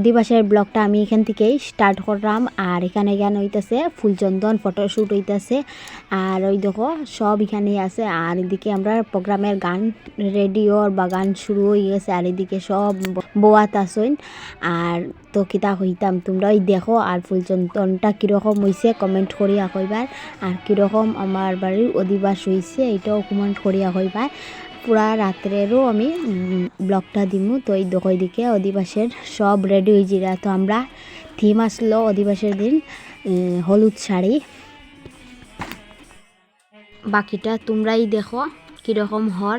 অধিবাসের ব্লগটা আমি এখান থেকেই স্টার্ট করলাম আর এখানে এখানে হইতেছে, ফুলচন্দন ফটোশ্যুট হইতেছে। আর ওই দেখো, সব এখানেই আছে। আর এদিকে আমরা প্রোগ্রামের গান রেডিওর বা গান শুরু হয়ে গেছে। আর এদিকে সব বোয়াত আসইন আর তো কিতা হইতাম তোমরা ওই দেখো। আর ফুলচন্দনটা কীরকম হইছে কমেন্ট করিয়া কইবার। আর কীরকম আমার বাড়ির অধিবাস হইছে এটাও কমেন্ট করিয়া কইবার। পুরা রাত্রেরও আমি ব্লগটা দিমু। তো এই দেখো দিকে অধিবাসের সব রেডি হয়ে জিরা তো আমরা থিম আসলো অধিবাসের দিন হলুদ শাড়ি। বাকিটা তোমরাই দেখো, কীরকম হর।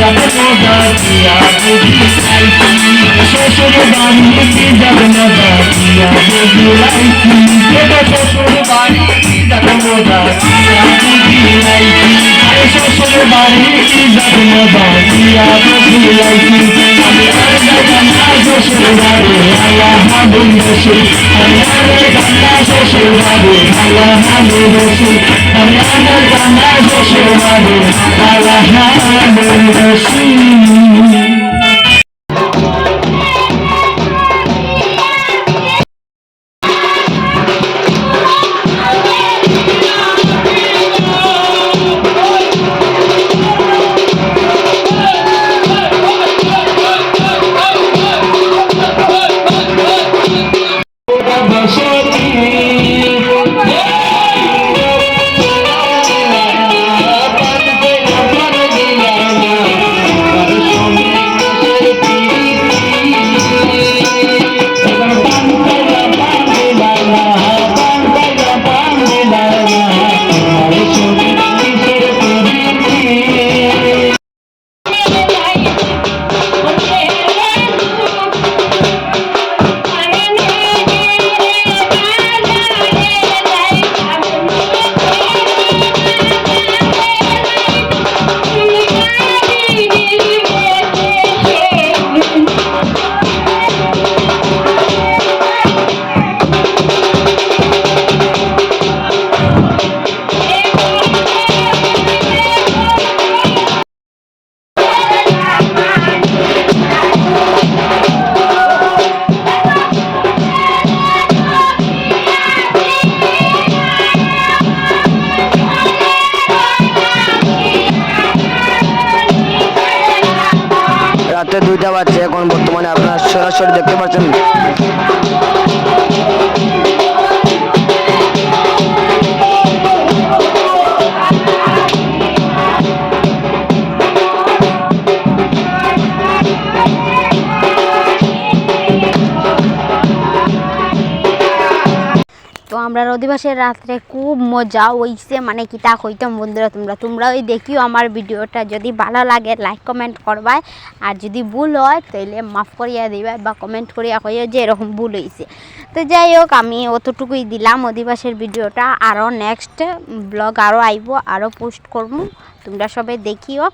যাবে না বাকিয়া বুঝি শ্বশুর বাড়িতে যাবে না বাকিয়া বুঝি লাইকি দেশের বাড়ি যখন বাড়িয়া বুঝিলাইছি আমি আর জানা দেশের বাড়ি আল্লাহ হাবুল দেশে আমি আর জানা দেশের বাড়ি আল্লাহ হাবুল দেশে আমি আর জানা দেশের বাড়ি আল্লাহ হাবুল দেশে রাত্রে দুইটা বাজছে। এখন বর্তমানে আপনারা সরাসরি দেখতে পাচ্ছেন তো আমরা অধিবাসের রাত্রে খুব মজা হইছে। মানে কিতা কইতাম বন্ধুরা তোমরা? তোমরা ওই দেখিও আমার ভিডিওটা। যদি ভালো লাগে লাইক কমেন্ট করবাই। আর যদি ভুল হয়, তাইলে মাফ করিয়া দিবা বা কমেন্ট করিয়া কইও যে এরকম ভুল হয়েছে তো যাই হোক, আমি অতটুকুই দিলাম অধিবাসের ভিডিওটা। আরও নেক্সট ব্লগ আরও আইব, আরও পোস্ট করব। তোমরা সবাই দেখিও।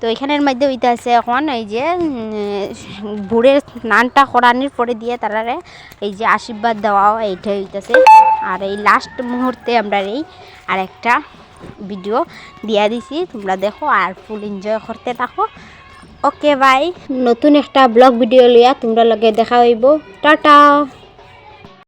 তো এখানের মধ্যে হইতে আছে এখন এই যে ভুড়ের স্নানটা করানোর পরে দিয়ে তারারে এই যে আশীর্বাদ দেওয়া এইটা হইতেছে। আর এই লাস্ট মুহূর্তে আমরা এই আর একটা ভিডিও দিয়া দিছি। তোমরা দেখো আর ফুল এনজয় করতে থাকো। ওকে বাই নতুন একটা ব্লগ ভিডিও লইয়া তোমরা লগে দেখা হইব। টাটা।